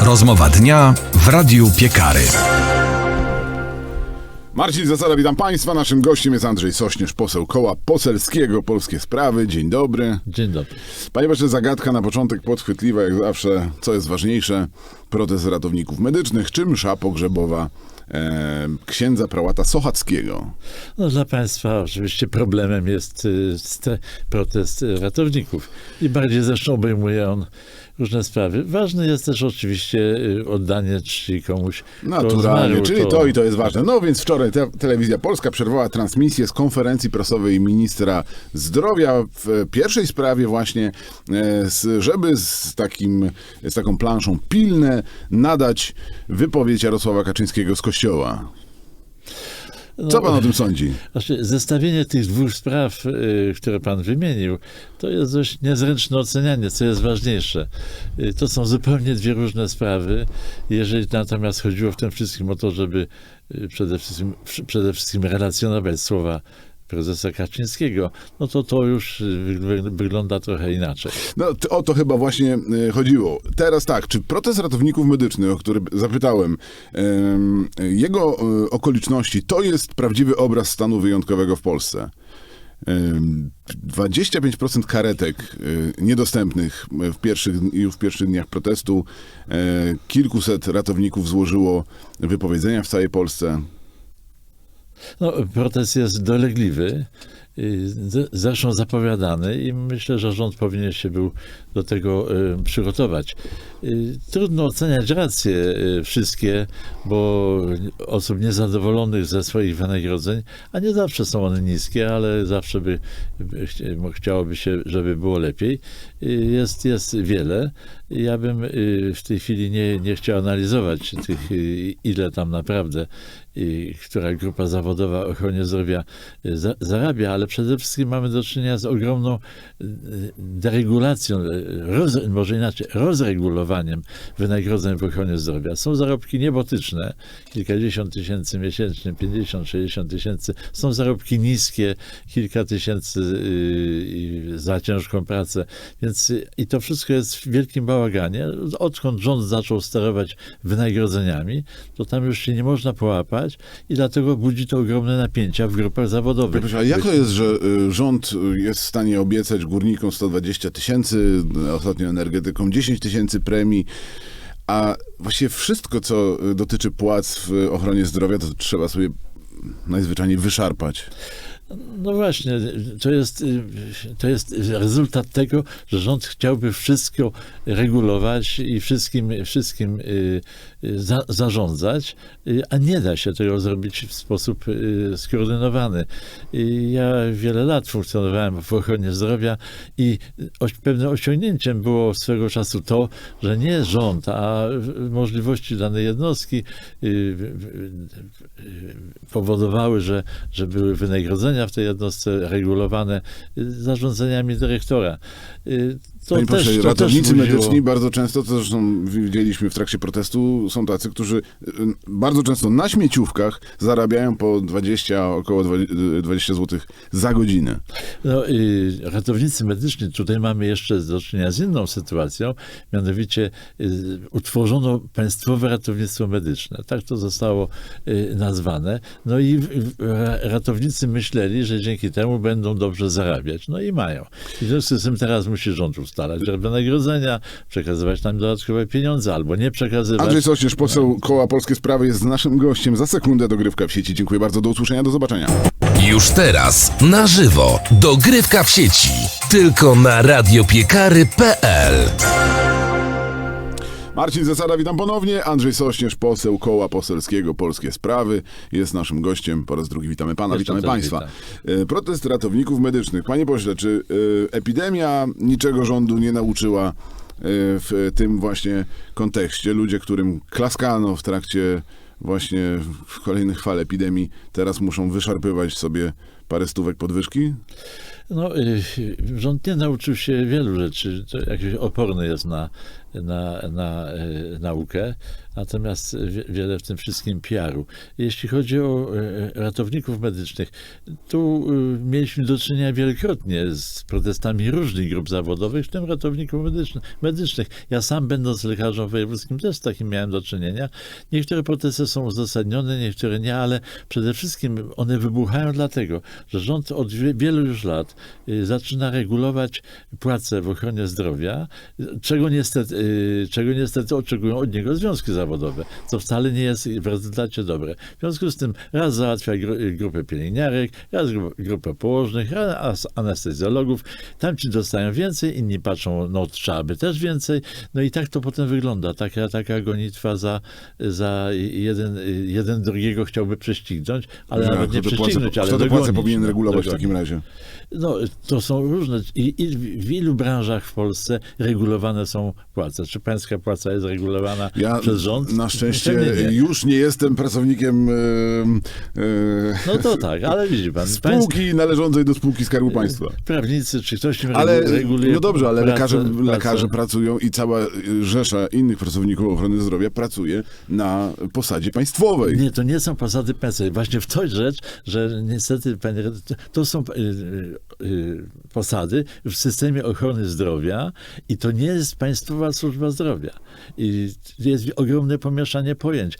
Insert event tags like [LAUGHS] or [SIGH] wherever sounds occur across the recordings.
Rozmowa dnia w Radiu Piekary. Marcin Zasada, witam Państwa. Naszym gościem jest Andrzej Sośnierz, poseł koła poselskiego Polskie Sprawy. Dzień dobry. Dzień dobry. Panie pośle, zagadka na początek podchwytliwa, jak zawsze. Co jest ważniejsze? Protest ratowników medycznych czy msza pogrzebowa e, księdza prałata Sochackiego? No, dla Państwa oczywiście problemem jest y, protest ratowników i bardziej zresztą obejmuje on różne sprawy. Ważne jest też oczywiście y, oddanie czci komuś, Naturalnie, zmarł. czyli to i to jest ważne. No więc wczoraj te, Telewizja Polska przerwała transmisję z konferencji prasowej ministra zdrowia w pierwszej sprawie właśnie, e, żeby z, takim, z taką planszą pilne nadać wypowiedź Jarosława Kaczyńskiego z kościoła. Co pan o tym sądzi? Znaczy, zestawienie tych dwóch spraw, y, które pan wymienił, to jest dość niezręczne ocenianie, co jest ważniejsze. Y, to są zupełnie dwie różne sprawy. Jeżeli natomiast chodziło w tym wszystkim o to, żeby y, przede wszystkim, przede wszystkim relacjonować słowa prezesa Kaczyńskiego, no to to już wy- wygląda trochę inaczej. No o to chyba właśnie e, chodziło. Teraz tak, czy protest ratowników medycznych, o który zapytałem, em, jego e, okoliczności, to jest prawdziwy obraz stanu wyjątkowego w Polsce? Em, 25% karetek e, niedostępnych w pierwszych, już w pierwszych dniach protestu. Kilkuset ratowników złożyło wypowiedzenia w całej Polsce. No, protest jest dolegliwy, y, zresztą zapowiadany i myślę, że rząd powinien się był do tego y, przygotować. Y, Trudno oceniać racje wszystkie, bo osób niezadowolonych ze swoich wynagrodzeń, a nie zawsze są one niskie, ale zawsze by, by chci- chciałoby się, żeby było lepiej, jest, jest wiele. Ja bym w tej chwili nie, nie chciał analizować tych, ile tam naprawdę która grupa zawodowa ochronie zdrowia y, za, zarabia, ale przede wszystkim mamy do czynienia z ogromną y, deregulacją, y, roz, może inaczej, rozregulowaniem wynagrodzeń w ochronie zdrowia. Są zarobki niebotyczne, kilkadziesiąt tysięcy miesięcznie, 50, 60 tysięcy. Są zarobki niskie, kilka tysięcy za ciężką pracę. Więc i to wszystko jest w wielkim bałaganie. Odkąd rząd zaczął sterować wynagrodzeniami, to tam już się nie można połapać i dlatego budzi to ogromne napięcia w grupach zawodowych. Proszę, a jak to jest, że y, rząd y, jest w stanie obiecać górnikom 120 tysięcy, y, ostatnio energetykom 10 tysięcy premii, a właściwie wszystko, co dotyczy płac w ochronie zdrowia, to trzeba sobie najzwyczajniej wyszarpać. No właśnie, to jest, to jest rezultat tego, że rząd chciałby wszystko regulować i wszystkim, wszystkim za, zarządzać, y, a nie da się tego zrobić w sposób y, skoordynowany. Ja wiele lat funkcjonowałem w ochronie zdrowia i pewnym osiągnięciem było swego czasu to, że nie rząd, a możliwości danej jednostki y, powodowały, że, że były wynagrodzenia w tej jednostce regulowane zarządzeniami dyrektora. To Panie też, to ratownicy medyczni bardzo często, to zresztą widzieliśmy w trakcie protestu, są tacy, którzy y, bardzo często na śmieciówkach zarabiają po 20, około 20 zł za godzinę. No, y, ratownicy medyczni, tutaj mamy jeszcze do czynienia z inną sytuacją, mianowicie y, utworzono Państwowe Ratownictwo Medyczne. Tak to zostało y, nazwane. No i ratownicy myśleli, że dzięki temu będą dobrze zarabiać. No i mają. I w związku z tym teraz musi rząd ustalać wynagrodzenia, przekazywać nam dodatkowe pieniądze albo nie przekazywać. Andrzej Sośnierz, poseł Koła Polskie Sprawy jest naszym gościem. Za sekundę dogrywka w sieci. Dziękuję bardzo, do usłyszenia, do zobaczenia. Już teraz na żywo dogrywka w sieci. Tylko na radiopiekary.pl Marcin Zasada, witam ponownie. Andrzej Sośnierz, poseł Koła Poselskiego Polskie Sprawy jest naszym gościem. Po raz drugi witamy pana, witamy państwa. E, Protest ratowników medycznych. Panie pośle, czy e, epidemia niczego rządu nie nauczyła w tym właśnie kontekście? Ludzie, którym klaskano w trakcie właśnie w kolejnych fal epidemii, teraz muszą wyszarpywać sobie parę stówek podwyżki? No, y, rząd nie nauczył się wielu rzeczy. Jakiś oporny jest na, na, na y, naukę, natomiast wie- wiele w tym wszystkim PR-u. Jeśli chodzi o y, ratowników medycznych, tu mieliśmy do czynienia wielokrotnie z protestami różnych grup zawodowych, w tym ratowników medycznych. medycznych. Ja sam, będąc lekarzem wojewódzkim, też z takim miałem do czynienia. Niektóre protesty są uzasadnione, niektóre nie, ale przede wszystkim one wybuchają dlatego, że rząd od wie- wielu już lat zaczyna regulować płace w ochronie zdrowia, y, czego niestety, y, czego niestety oczekują od niego związki zawodowe, co wcale nie jest w rezultacie dobre. W związku z tym raz załatwia y, grupę pielęgniarek, raz gru- grupę położnych, raz anestezjologów. Tamci dostają więcej, inni patrzą, no trzeba by też więcej. No i tak to potem wygląda. Taka, taka gonitwa za, za jeden, jeden drugiego chciałby prześcignąć, ale Ja, nawet nie kto te płace- prześcignąć, ale Kto te płace dogonić, powinien no, regulować w dogonić. takim razie? No, to są różne. I, I w ilu branżach w Polsce regulowane są płace? Czy pańska płaca jest regulowana Ja przez rząd? na szczęście nie. już nie jestem pracownikiem e, e, No to tak, ale widzi pan, spółki należącej do spółki Skarbu Państwa. prawnicy, czy ktoś im Ale, regu- reguluje no dobrze, ale pracę- lekarze, pracę? lekarze pracują i cała rzesza innych pracowników ochrony zdrowia pracuje na posadzie państwowej. Nie, to nie są posady pensji. Właśnie w to rzecz, że niestety, panie to są y, posady w systemie ochrony zdrowia i to nie jest państwowa służba zdrowia. I jest ogromne pomieszanie pojęć.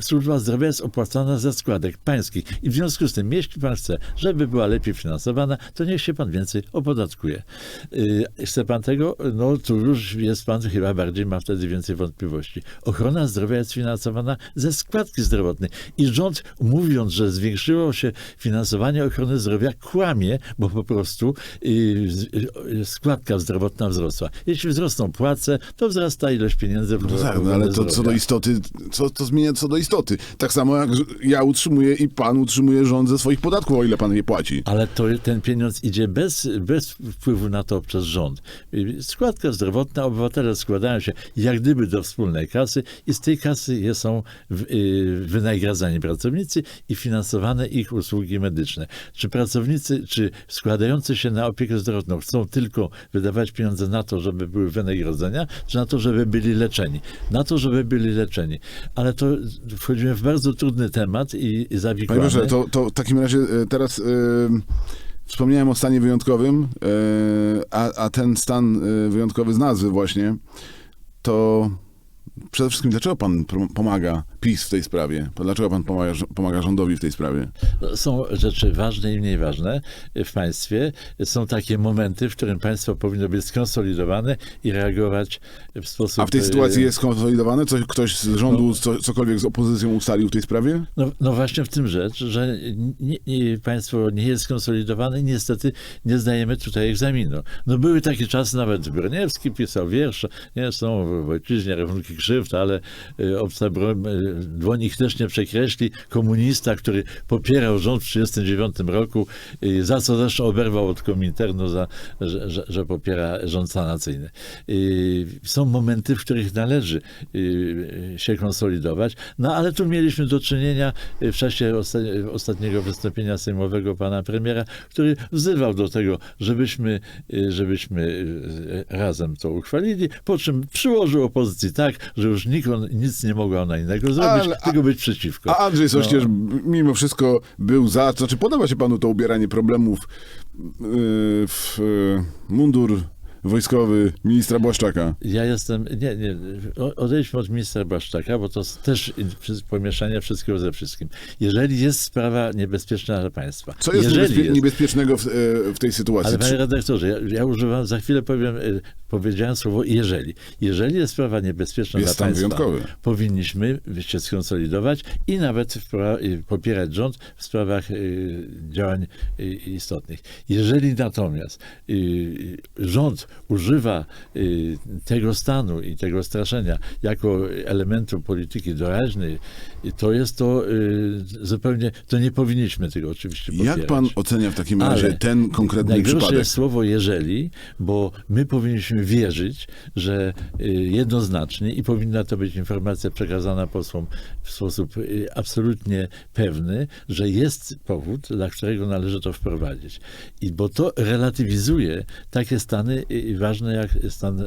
Służba zdrowia jest opłacana ze składek pańskich i w związku z tym, jeśli pan chce, żeby była lepiej finansowana, to niech się pan więcej opodatkuje. Y, Chce pan tego? No tu już jest pan chyba bardziej, ma wtedy więcej wątpliwości. Ochrona zdrowia jest finansowana ze składki zdrowotnej i rząd mówiąc, że zwiększyło się finansowanie ochrony zdrowia, kłamie, bo po prostu składka zdrowotna wzrosła. Jeśli wzrosną płace, to wzrasta ilość pieniędzy w No tak, no ale to co do istoty, co to zmienia co do istoty? Tak samo jak ja utrzymuję i pan utrzymuje rząd ze swoich podatków, o ile pan je płaci. Ale to, ten pieniądz idzie bez, bez wpływu na to przez rząd. Składka zdrowotna, obywatele składają się jak gdyby do wspólnej kasy i z tej kasy są y, wynagradzani pracownicy i finansowane ich usługi medyczne. Czy pracownicy, czy składający się na opiekę zdrowotną chcą tylko wydawać pieniądze na to, żeby były wynagrodzenia, czy na to, żeby byli leczeni? Na to, żeby byli leczeni. Ale to wchodzimy w bardzo trudny temat i, i Panie zawikłany. proszę, to, to w takim razie e, teraz e, wspomniałem o stanie wyjątkowym, e, a, a ten stan wyjątkowy z nazwy właśnie, to przede wszystkim dlaczego pan pomaga PiS w tej sprawie? Dlaczego pan pomaga, pomaga rządowi w tej sprawie? Są rzeczy ważne i mniej ważne w państwie. Są takie momenty, w którym państwo powinno być skonsolidowane i reagować w sposób... A w tej sytuacji e, jest skonsolidowane? Coś, ktoś z rządu co, cokolwiek z opozycją ustalił w tej sprawie? No, no właśnie w tym rzecz, że nie, nie, państwo nie jest skonsolidowane i niestety nie zdajemy tutaj egzaminu. No były takie czasy, nawet Broniewski pisał wiersze, nie są w ojczyźnie rachunki krzywd, ale y, y, dłoń ich też nie przekreśli. Komunista, który popierał rząd w 1939 roku, y, za co zresztą oberwał od Kominternu, za, że, że, że popiera rząd sanacyjny. Są momenty, w których należy się konsolidować, no ale tu mieliśmy do czynienia w czasie osta- ostatniego wystąpienia sejmowego pana premiera, który wzywał do tego, żebyśmy, żebyśmy razem to uchwalili, po czym przyłożył opozycji tak, że już nikt on, nic nie mogła ona innego zrobić, Ale- a- tylko być przeciwko. A Andrzej Sośnierz No. mimo wszystko był za, znaczy podoba się panu to ubieranie problemów yy, w yy, mundur wojskowy ministra Błaszczaka? Ja jestem, nie, nie, odejdźmy od ministra Błaszczaka, bo to też pomieszanie wszystkiego ze wszystkim. Jeżeli jest sprawa niebezpieczna dla państwa, Co jest, niebezpie- niebezpiecznego w, yy, w tej sytuacji? Ale panie redaktorze, ja, ja używam, za chwilę powiem, y, powiedziałem słowo jeżeli. Jeżeli jest sprawa niebezpieczna Jest dla państwa, wyjątkowy. powinniśmy się skonsolidować i nawet popierać rząd w sprawach y, działań istotnych. Jeżeli natomiast rząd używa y, tego stanu i tego straszenia jako elementu polityki doraźnej, to jest to y, zupełnie, to nie powinniśmy tego oczywiście popierać. Jak pan ocenia w takim razie Ale ten konkretny Najgorsze przypadek? jest słowo jeżeli, bo my powinniśmy wierzyć, że y, jednoznacznie i powinna to być informacja przekazana posłom w sposób absolutnie pewny, że jest powód, dla którego należy to wprowadzić. I bo to relatywizuje takie stany y, ważne jak stan y,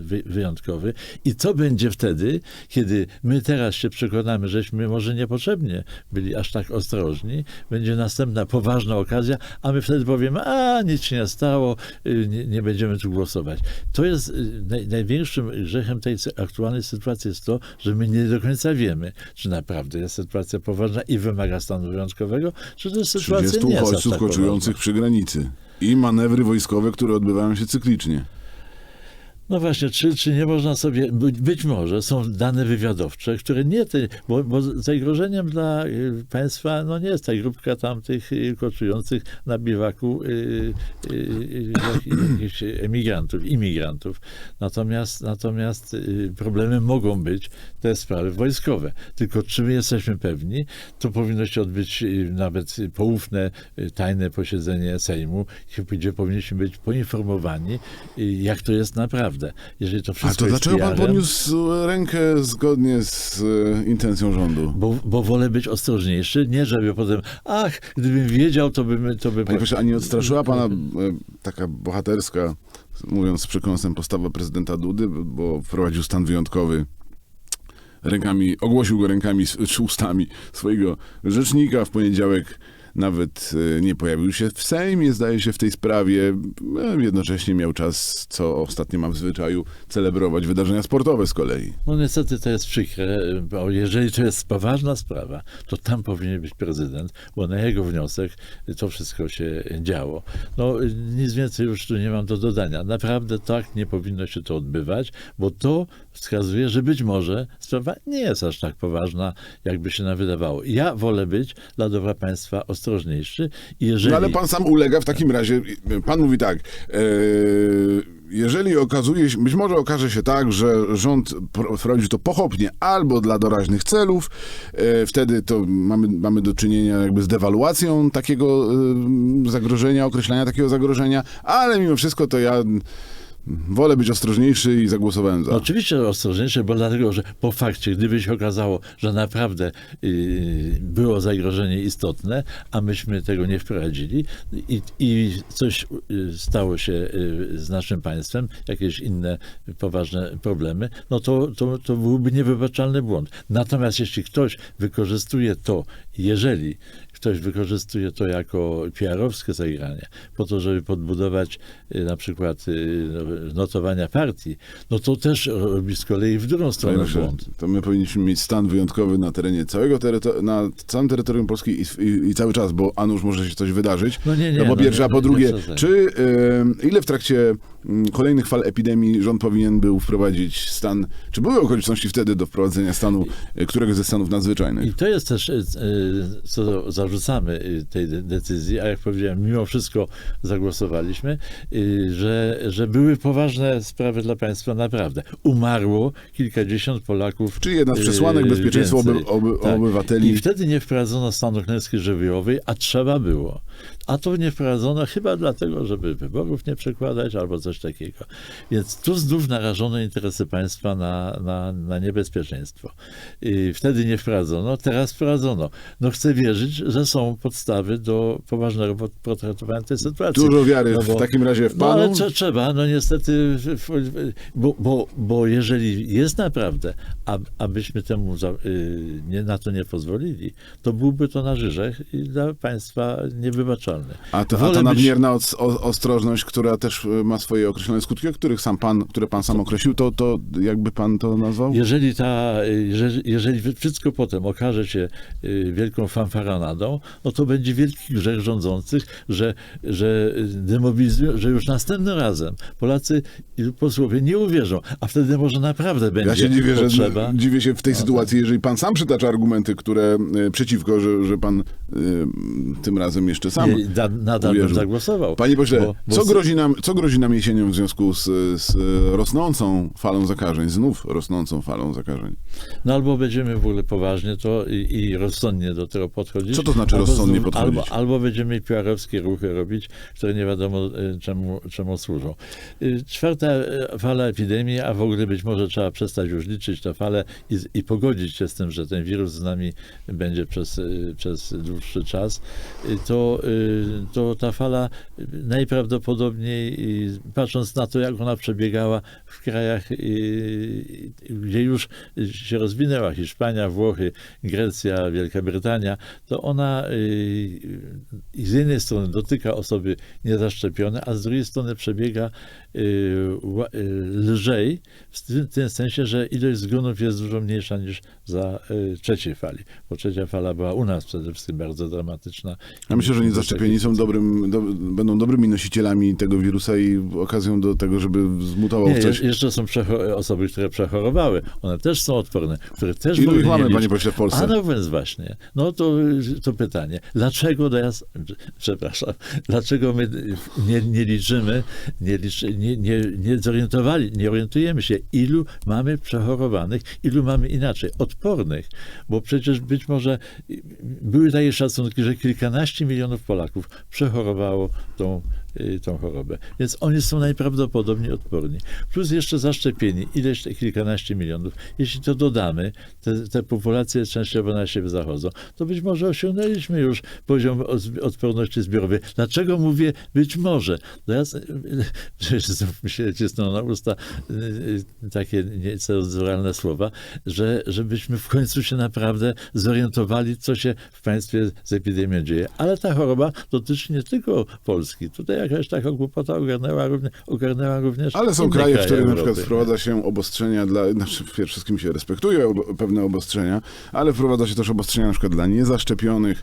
wy- wyjątkowy. I co będzie wtedy, kiedy my teraz się przekonamy, żeśmy może niepotrzebnie byli aż tak ostrożni, będzie następna poważna okazja, a my wtedy powiemy, a nic się nie stało, y, nie, nie będziemy tu głosować. To jest y, naj, największym grzechem tej aktualnej sytuacji jest to, że my nie do końca wiemy, czy naprawdę jest sytuacja poważna i wymaga stanu wyjątkowego, czy to jest sytuacja 30 nie jest uchodźców tak koczujących przy granicy i manewry wojskowe, które odbywają się cyklicznie. No właśnie, czy, czy nie można sobie, być, być może są dane wywiadowcze, które nie te, bo, bo zagrożeniem dla y, państwa no nie jest ta grupka tam tych y, koczujących na biwaku y, y, y, jak- [COUGHS] jakichś emigrantów, imigrantów. Natomiast, natomiast y, problemem mogą być te sprawy wojskowe. Tylko czy my jesteśmy pewni, to powinno się odbyć nawet poufne, tajne posiedzenie Sejmu, gdzie powinniśmy być poinformowani, jak to jest naprawdę. Jeżeli to A wszystko to jest dlaczego pan podniósł rękę zgodnie z e, intencją rządu? Bo, bo wolę być ostrożniejszy, nie żeby potem, ach, gdybym wiedział, to bym... To by Panie pośle, a nie odstraszyła pana e, taka bohaterska, mówiąc z przekąsem, postawa prezydenta Dudy, bo wprowadził stan wyjątkowy rękami, ogłosił go rękami czy ustami swojego rzecznika w poniedziałek. Nawet e, nie pojawił się w Sejmie, zdaje się, w tej sprawie. E, Jednocześnie miał czas, co ostatnio mam w zwyczaju, celebrować wydarzenia sportowe z kolei. No niestety to jest przykre, bo jeżeli to jest poważna sprawa, to tam powinien być prezydent, bo na jego wniosek to wszystko się działo. No nic więcej już tu nie mam do dodania. Naprawdę tak nie powinno się to odbywać, bo to wskazuje, że być może sprawa nie jest aż tak poważna, jakby się nam wydawało. Ja wolę być dla dobra państwa ostrożniejszy jeżeli... No ale pan sam ulega w takim razie. Pan mówi tak. E, jeżeli okazuje się, być może okaże się tak, że rząd pro- wprowadził to pochopnie albo dla doraźnych celów, e, wtedy to mamy, mamy do czynienia jakby z dewaluacją takiego e, zagrożenia, określania takiego zagrożenia, ale mimo wszystko to ja wolę być ostrożniejszy i zagłosowałem za. Oczywiście ostrożniejsze, bo dlatego, że po fakcie, gdyby się okazało, że naprawdę yy, było zagrożenie istotne, a myśmy tego nie wprowadzili i, i coś yy, stało się yy, z naszym państwem, jakieś inne poważne problemy, no to, to, to byłby niewybaczalny błąd. Natomiast jeśli ktoś wykorzystuje to, jeżeli ktoś wykorzystuje to jako PR-owskie zagranie, po to, żeby podbudować y, na przykład y, no, notowania partii, no to też robi z kolei w drugą stronę błąd. to my powinniśmy mieć stan wyjątkowy na terenie całego terytorium, na całym terytorium Polski i, i, i cały czas, bo a nuż może się coś wydarzyć. No nie, nie, no bo no pierwsze, nie, a po nie drugie, przesadzaj. czy e, ile w trakcie mm, kolejnych fal epidemii rząd powinien był wprowadzić stan, czy były okoliczności wtedy do wprowadzenia stanu, e, któregoś ze stanów nadzwyczajnych? I to jest też, y, y, co zarzucamy y, tej de- decyzji, a jak powiedziałem, mimo wszystko zagłosowaliśmy, y, że, że były poważne sprawy dla państwa naprawdę. Umarło kilkadziesiąt Polaków. Czy jedna z y, przesłanek bezpieczeństwa więcej. oby, oby, Tak. obywateli? I wtedy nie wprowadzono stanu klęski żywiołowej, a trzeba było. A to nie wprowadzono chyba dlatego, żeby wyborów nie przekładać albo coś takiego. Więc tu znów narażono interesy państwa na, na, na niebezpieczeństwo. I wtedy nie wprowadzono, teraz wprowadzono. No chcę wierzyć, że są podstawy do poważnego pot- potraktowania tej sytuacji. Dużo wiary No w bo- takim razie w no ale panu? trze- trzeba, no niestety, w- w- bo, bo, bo jeżeli jest naprawdę, a, abyśmy temu za, y, nie, na to nie pozwolili, to byłby to nasz grzech i dla państwa niewybaczalny. A, to, a ta być- nadmierna o, ostrożność, która też e, ma swoje określone skutki, o których sam pan, które pan sam określił, to, to jakby pan to nazwał? Jeżeli, ta, jeżeli, jeżeli wszystko potem okaże się y, wielką fanfaronadą, będą, no to będzie wielki grzech rządzących, że, że demobilizują, że już następnym razem Polacy i posłowie nie uwierzą, a wtedy może naprawdę będzie Ja się dziwię, że potrzeba. dziwię się w No tej tak. sytuacji, jeżeli pan sam przytacza argumenty, które e, przeciwko, że, że pan e, tym razem jeszcze sam Nie, da, nadal bym uwierzył. zagłosował. Panie pośle, Bo- bo co, z- grozi nam, co grozi nam jesienią w związku z, z rosnącą falą zakażeń, znów rosnącą falą zakażeń? No albo będziemy w ogóle poważnie to i, i rozsądnie do tego podchodzić. Co to znaczy albo rozsądnie znów- podchodzić? Albo, albo będziemy PR-owskie ruchy robić, które nie wiadomo y, czemu, czemu służą. Y, Czwarta fala epidemii, a w ogóle być może trzeba przestać już liczyć tę falę i, i pogodzić się z tym, że ten wirus z nami będzie przez, przez dłuższy czas, to, to ta fala y, najprawdopodobniej, y, patrząc na to, jak ona przebiegała w krajach, y, gdzie już się rozwinęła, Hiszpania, Włochy, Grecja, Wielka Brytania, to ona y, z jednej strony dotyka osoby niezaszczepione, a z drugiej strony przebiega y, lżej, w tym, sensie, że ilość zgonów jest dużo mniejsza niż za trzeciej fali, bo trzecia fala była u nas przede wszystkim bardzo dramatyczna. Ja myślę, że niezaszczepieni są dobrym, do, będą dobrymi nosicielami tego wirusa i okazją do tego, żeby zmutował Nie, coś. Je- jeszcze są osoby, które przechorowały. One też są odporne, które też Ilu ich mamy, panie pośle, w Polsce? A no więc właśnie. No to, to pytanie. Dlaczego teraz, przepraszam, dlaczego my nie, nie liczymy, nie, liczy, nie, nie, nie zorientowali, nie orientujemy się, ilu mamy przechorowanych, ilu mamy inaczej, odpornych, bo przecież być może były takie szacunki, że kilkanaście milionów Polaków przechorowało tą, tą chorobę. Więc oni są najprawdopodobniej odporni. Plus jeszcze zaszczepieni, ileś kilkanaście milionów. Jeśli to dodamy, te, te populacje częściowo na siebie zachodzą, to być może osiągnęliśmy już poziom od- odporności zbiorowej. Dlaczego mówię być może? Że [LAUGHS] znów mi się cisną na usta y, y, takie niecenzuralne słowa, że żebyśmy w końcu się naprawdę zorientowali, co się w państwie z epidemią dzieje. Ale ta choroba dotyczy nie tylko Polski. Tutaj jakaś taka głupota ogarnęła, równie, ogarnęła również Ale są inne kraje, w kraje których na przykład wprowadza się obostrzenia dla, znaczy przede wszystkim się respektuje pewne obostrzenia, ale wprowadza się też obostrzenia na przykład dla niezaszczepionych.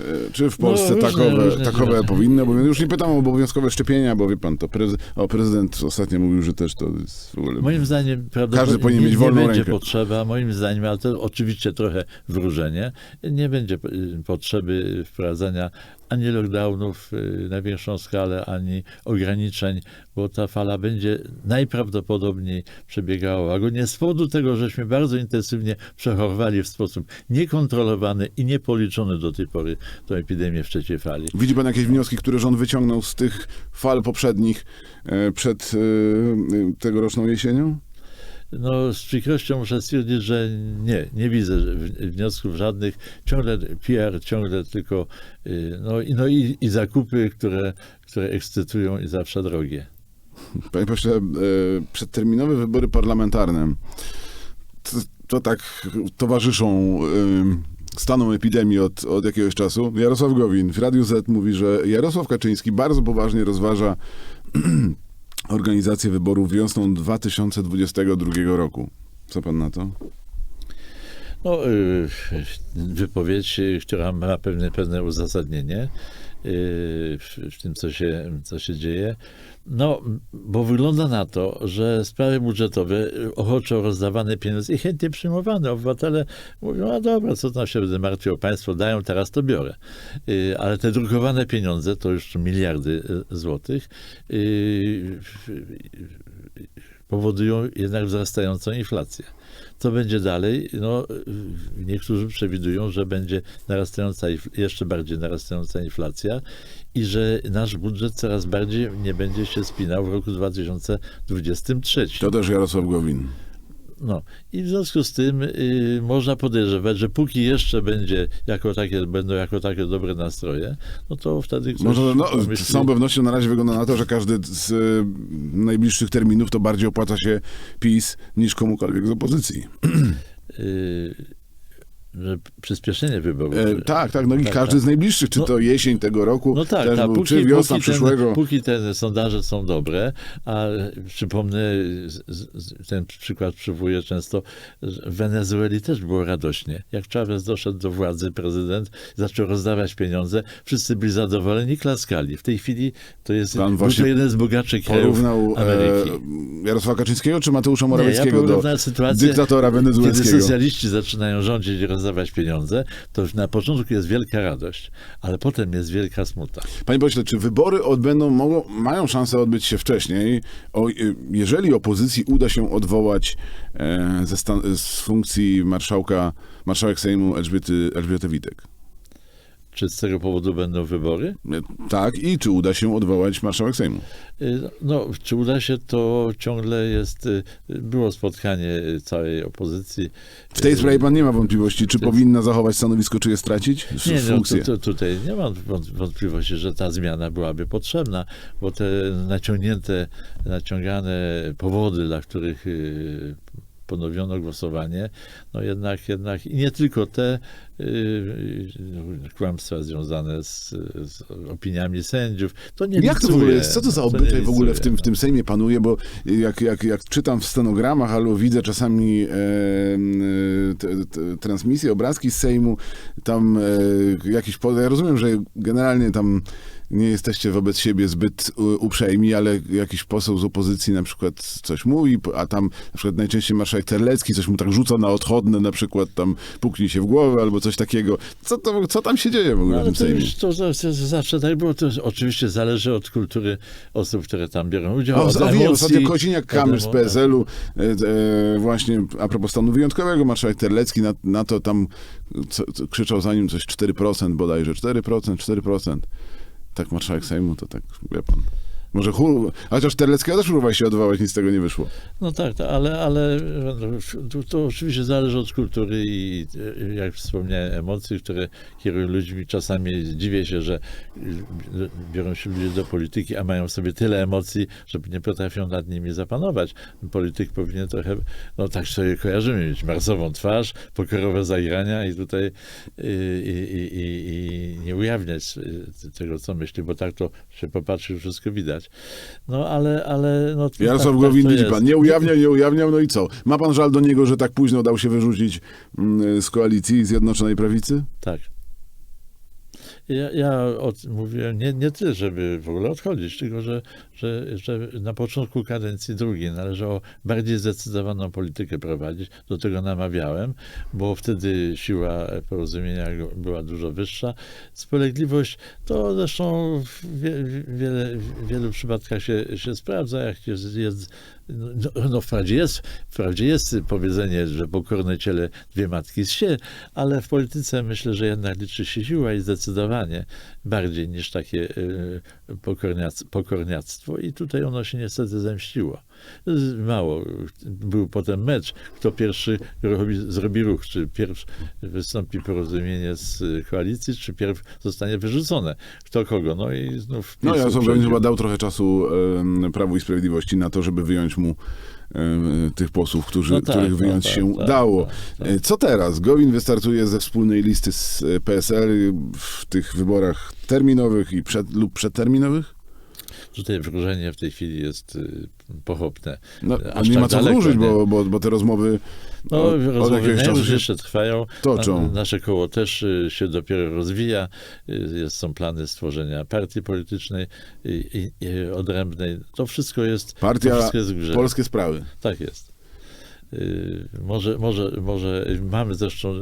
E, Czy w Polsce różne- takowe, różne takowe rzeczy. powinny obowiązywać? Już nie pytam o obowiązkowe szczepienia, bo wie pan, to prezy- o, prezydent ostatnio mówił, że też to jest w ogóle... Moim zdaniem Każdy powinien nie, mieć nie wolną będzie rękę. potrzeba, moim zdaniem, ale to oczywiście trochę wróżenie, nie będzie potrzeby wprowadzenia ani lockdownów y, na większą skalę, ani ograniczeń, bo ta fala będzie najprawdopodobniej przebiegała łagodnie z powodu tego, żeśmy bardzo intensywnie przechorowali w sposób niekontrolowany i niepoliczony do tej pory tę epidemię w trzeciej fali. Widzi pan jakieś wnioski, które rząd wyciągnął z tych fal poprzednich e, przed e, tegoroczną jesienią? No, z przykrością muszę stwierdzić, że nie, nie widzę wniosków żadnych. Ciągle PR, ciągle tylko y, no, i, no i, i zakupy, które, które ekscytują i zawsze drogie. Panie pośle, e, przedterminowe wybory parlamentarne to, to tak towarzyszą e, stanom epidemii od, od jakiegoś czasu. Jarosław Gowin w Radiu Z mówi, że Jarosław Kaczyński bardzo poważnie rozważa [CLEARS THROAT] organizację wyborów wiosną 2022 roku. Co pan na to? No, y, wypowiedź, y, która ma pewne, pewne uzasadnienie w, w tym, co się, co się dzieje. No, bo wygląda na to, że sprawy budżetowe, y, ochoczo rozdawane pieniądze i chętnie przyjmowane. Obywatele mówią, a dobra, co tam się będę martwił państwo, dają, teraz to biorę. Y, Ale te drukowane pieniądze, to już miliardy y, złotych, y, powodują jednak wzrastającą inflację. Co będzie dalej? No, niektórzy przewidują, że będzie narastająca, jeszcze bardziej narastająca inflacja i że nasz budżet coraz bardziej nie będzie się spinał w roku 2023. To też Jarosław Gowin. No i w związku z tym y, można podejrzewać, że póki jeszcze będzie jako takie, będą jako takie dobre nastroje, no to wtedy ktoś Może, no, pomyśli, z całą pewnością na razie wygląda na to, że każdy z e, najbliższych terminów to bardziej opłaca się PiS niż komukolwiek z opozycji. y, przyspieszenie wyborów. E, tak, tak, no i Tak, każdy tak. z najbliższych, czy No- to jesień tego roku, No tak, też tak póki, czy wiosna póki, przyszłego. ten, póki te sondaże są dobre, a przypomnę, ten przykład przywołuję często, że w Wenezueli też było radośnie. Jak Chavez doszedł do władzy, prezydent, zaczął rozdawać pieniądze, wszyscy byli zadowoleni, klaskali. W tej chwili to jest Pan właśnie jeden z bogatszych krajów Porównał Ameryki. e, Jarosława Kaczyńskiego czy Mateusza Nie, ja Morawieckiego do sytuację, dyktatora Kiedy wenezuelskiego? socjaliści zaczynają rządzić i rozdawać pieniądze, to na początku jest wielka radość, ale potem jest wielka smuta. Panie pośle, czy wybory odbędą, mogą, mają szansę odbyć się wcześniej, o, y, jeżeli opozycji uda się odwołać e, z funkcji marszałka, marszałek Sejmu Elżbiety, Elżbiety Witek? Czy z tego powodu będą wybory? E, Tak, i czy uda się odwołać marszałek Sejmu? Y, No, czy uda się, to ciągle jest, y, było spotkanie całej opozycji. W tej sprawie pan nie ma wątpliwości, czy to powinna zachować stanowisko, czy je stracić? Nie, no, tu, tu, tutaj nie mam wąt- wątpliwości, że ta zmiana byłaby potrzebna, bo te naciągnięte, naciągane powody, dla których ponowiono głosowanie, no jednak, jednak i nie tylko te y, kłamstwa związane z, z opiniami sędziów, to nie Jak to w licuje, ogóle jest? Co to za nie obyczaj w ogóle w licuje, tym, w no. tym Sejmie panuje? Bo jak, jak, jak czytam w stenogramach albo widzę czasami e, te, te, transmisje, obrazki z Sejmu, tam e, jakiś... Ja rozumiem, że generalnie tam nie jesteście wobec siebie zbyt u- uprzejmi, ale jakiś poseł z opozycji na przykład coś mówi, a tam na przykład najczęściej marszałek Terlecki coś mu tak rzuca na odchodne, na przykład tam puknij się w głowę albo coś takiego. Co, to, co tam się dzieje w ogóle No, w tym to, Sejmie? już, to, to zawsze tak było. To oczywiście zależy od kultury osób, które tam biorą udział. O, od o wiem, emocji, ostatnio Kosiniak-Kamysz z emo- PSL-u, e, e, właśnie a propos stanu wyjątkowego, marszałek Terlecki na, na to tam co, krzyczał za nim coś 4% bodajże, 4%, 4%. Tak marszałek Sejmu, to tak, wie pan. Może chul... Chociaż Terleckiego też próbowałeś się odwołać, nic z tego nie wyszło. No tak, ale, ale to, to oczywiście zależy od kultury i e, jak wspomniałem, emocji, które kierują ludźmi. Czasami dziwię się, że y, biorą się ludzie do polityki, a mają w sobie tyle emocji, że nie potrafią nad nimi zapanować. Polityk powinien trochę, no tak sobie kojarzymy, mieć marsową twarz, pokorowe zagrania i tutaj y, i, i, i, i nie ujawniać tego, co myśli, bo tak to się popatrzy, wszystko widać. No ale, ale no, Jarosław tak, Gowin, tak widzi jest. pan, nie ujawniał, nie ujawniał, no i co? Ma pan żal do niego, że tak późno dał się wyrzucić mm, z koalicji Zjednoczonej Prawicy? Tak. Ja, ja od, mówiłem nie, nie tyle, żeby w ogóle odchodzić, tylko że, że, że na początku kadencji drugiej należało bardziej zdecydowaną politykę prowadzić. Do tego namawiałem, bo wtedy siła porozumienia była dużo wyższa. Spolegliwość to zresztą w wie, wiele, w wielu przypadkach się, się sprawdza, jak jest, jest no, no wprawdzie jest, wprawdzie jest powiedzenie, że pokorne ciele dwie matki z się, ale w polityce myślę, że jednak liczy się siła i zdecydowanie bardziej niż takie y, pokorniac, pokorniactwo i tutaj ono się niestety zemściło. Mało. Był potem mecz, kto pierwszy robi, zrobi ruch, czy pierw wystąpi porozumienie z y, koalicji, czy pierw zostanie wyrzucone. Kto kogo. No i znów No Gowin uprzedził. chyba dał trochę czasu em, Prawu i Sprawiedliwości na to, żeby wyjąć mu tych posłów, którzy, No tak, których no wyjąć tak, się tak, dało. tak, tak. E, Co teraz? Gowin wystartuje ze wspólnej listy z PSL w tych wyborach terminowych i przed, lub przedterminowych? Tutaj wróżenie w tej chwili jest y, pochopne. No, Aż nie tak ma co daleko wróżyć, bo, bo, bo te rozmowy No, od, od rozmowy jakiegoś czasu jeszcze trwają. toczą. Na, nasze koło też y, się dopiero rozwija. Y, Jest, są plany stworzenia partii politycznej i, i, i odrębnej. To wszystko jest, Partia wszystko jest. Polskie Sprawy. Tak jest. Y, Może, może, może mamy zresztą y,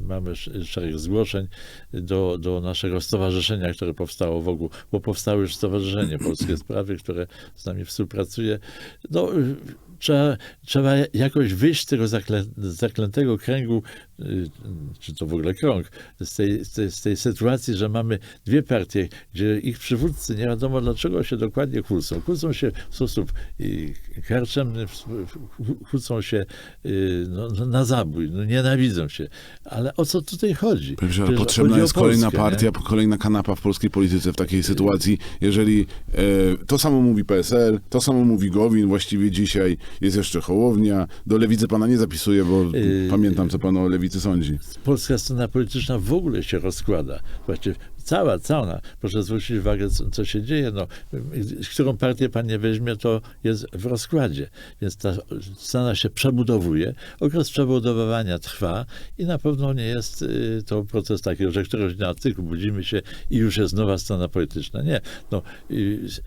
mamy sz- szereg zgłoszeń do, do naszego stowarzyszenia, które powstało w ogóle, bo powstało już Stowarzyszenie Polskie Sprawy, które z nami współpracuje. No, trzeba, trzeba jakoś wyjść z tego zaklę, zaklętego kręgu, y, czy to w ogóle krąg, z tej, z, tej, z tej sytuacji, że mamy dwie partie, gdzie ich przywódcy nie wiadomo dlaczego się dokładnie kłócą. Kłócą się w sposób y, karczemny, kłócą się y, no, no, na zabój, no, nienawidzą się. Ale o co tutaj chodzi? Przecież potrzebna jest kolejna Polskę, nie? partia, kolejna kanapa w polskiej polityce w takiej sytuacji, jeżeli e, to samo mówi PSL, to samo mówi Gowin właściwie dzisiaj, jest jeszcze Hołownia. Do lewicy pana nie zapisuję, bo Yy, pamiętam, co pan o lewicy sądzi. polska scena polityczna w ogóle się rozkłada. Właściwie cała, cała. Proszę zwrócić uwagę, co, co się dzieje. No, którą partię pan nie weźmie, to jest w rozkładzie. Więc ta scena się przebudowuje. Okres przebudowywania trwa i na pewno nie jest y, to proces taki, że któregoś dnia tylko budzimy się i już jest nowa scena polityczna. Nie. No,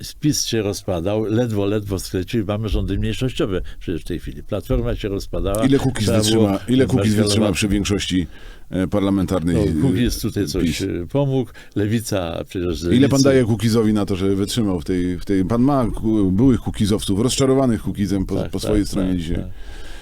spis się rozpadał, ledwo, ledwo sklecił i mamy rządy mniejszościowe przecież w tej chwili. Platforma się rozpadała. Ile Kukiz Trzeba wytrzyma, ile Kukiz wytrzyma przy większości e, parlamentarnej? no, e, Kukiz tutaj coś PiS? pomógł, lewica przecież Ile pan daje Kukizowi na to, że wytrzymał w tej... W tej pan ma byłych Kukizowców, rozczarowanych Kukizem po, Tak, po tak, swojej tak, stronie dzisiaj. tak.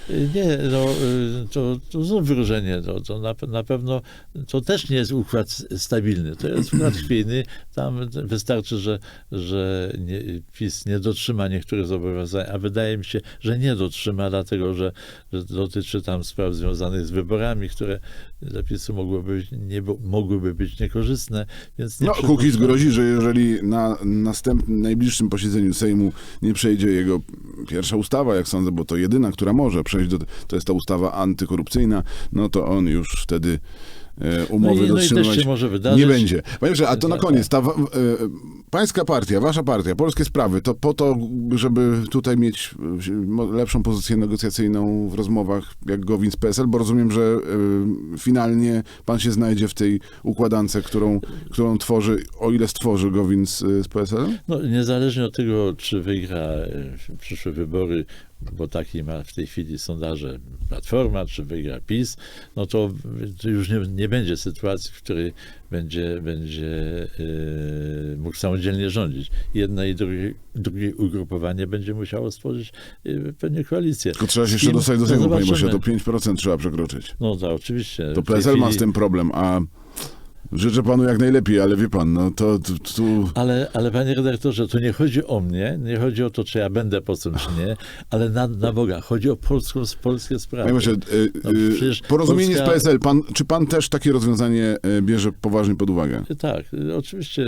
Y, Nie, no, y, to, to są wyróżnienie. To, to na, na pewno to też nie jest układ stabilny. To jest układ [CLEARS THROAT] chwiejny. Tam wystarczy, że, że nie, PiS nie dotrzyma niektórych zobowiązań, a wydaje mi się, że nie dotrzyma, dlatego że, że dotyczy tam spraw związanych z wyborami, które dla PiSu mogłyby być, nie, mogłyby być niekorzystne. Więc nie No, Kukiz grozi, że jeżeli na następnym, najbliższym posiedzeniu Sejmu nie przejdzie jego pierwsza ustawa, jak sądzę, bo to jedyna, która może przejść, do, to jest ta ustawa antykorupcyjna, no to on już wtedy umowy No i- no i też dotrzymywać się może wydarzyć. nie będzie. Panie a to na Tak, koniec, ta, wa- e, pańska partia, wasza partia, Polskie Sprawy, to po to, żeby tutaj mieć e, lepszą pozycję negocjacyjną w rozmowach jak Gowin z PSL, bo rozumiem, że e, finalnie pan się znajdzie w tej układance, którą, którą tworzy, o ile stworzy Gowin z, z PSL? No, niezależnie od tego, czy wygra e, przyszłe wybory, bo taki ma w tej chwili sondaże Platforma, czy wygra PiS, no to, już nie, nie będzie sytuacji, w której będzie, będzie e, mógł samodzielnie rządzić. Jedno i drugie, drugie ugrupowanie będzie musiało stworzyć e, pewnie koalicję. Tylko trzeba się jeszcze dostać do Sejmu, panie. Pośle, to 5% trzeba przekroczyć. No to oczywiście. To PSL ma z chwili- tym problem, a życzę panu jak najlepiej, ale wie pan, no to tu... Ale, ale panie redaktorze, to nie chodzi o mnie, nie chodzi o to, czy ja będę posłem, czy nie, ale na, na Boga, chodzi o polską, polskie sprawy. Panie Pośle, y, No, przecież porozumienie Polska- z PSL, pan, czy pan też takie rozwiązanie y, bierze poważnie pod uwagę? Tak, oczywiście,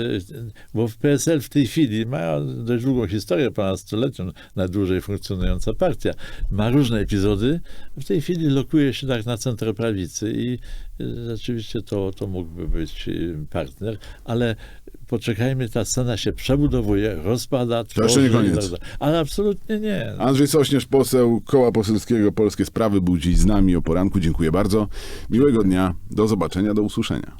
bo w PSL w tej chwili ma dość długą historię, ponad stuletnią, najdłużej funkcjonująca partia. Ma różne epizody. W tej chwili lokuje się tak na centroprawicy i rzeczywiście to, to mógłby być y, partner, ale poczekajmy, ta scena się przebudowuje, rozpada, To jeszcze nie koniec. tak dalej. Ale absolutnie nie. Andrzej Sośnierz, poseł Koła Poselskiego Polskie Sprawy, był dziś z nami o poranku. Dziękuję bardzo. Miłego dnia, do zobaczenia, do usłyszenia.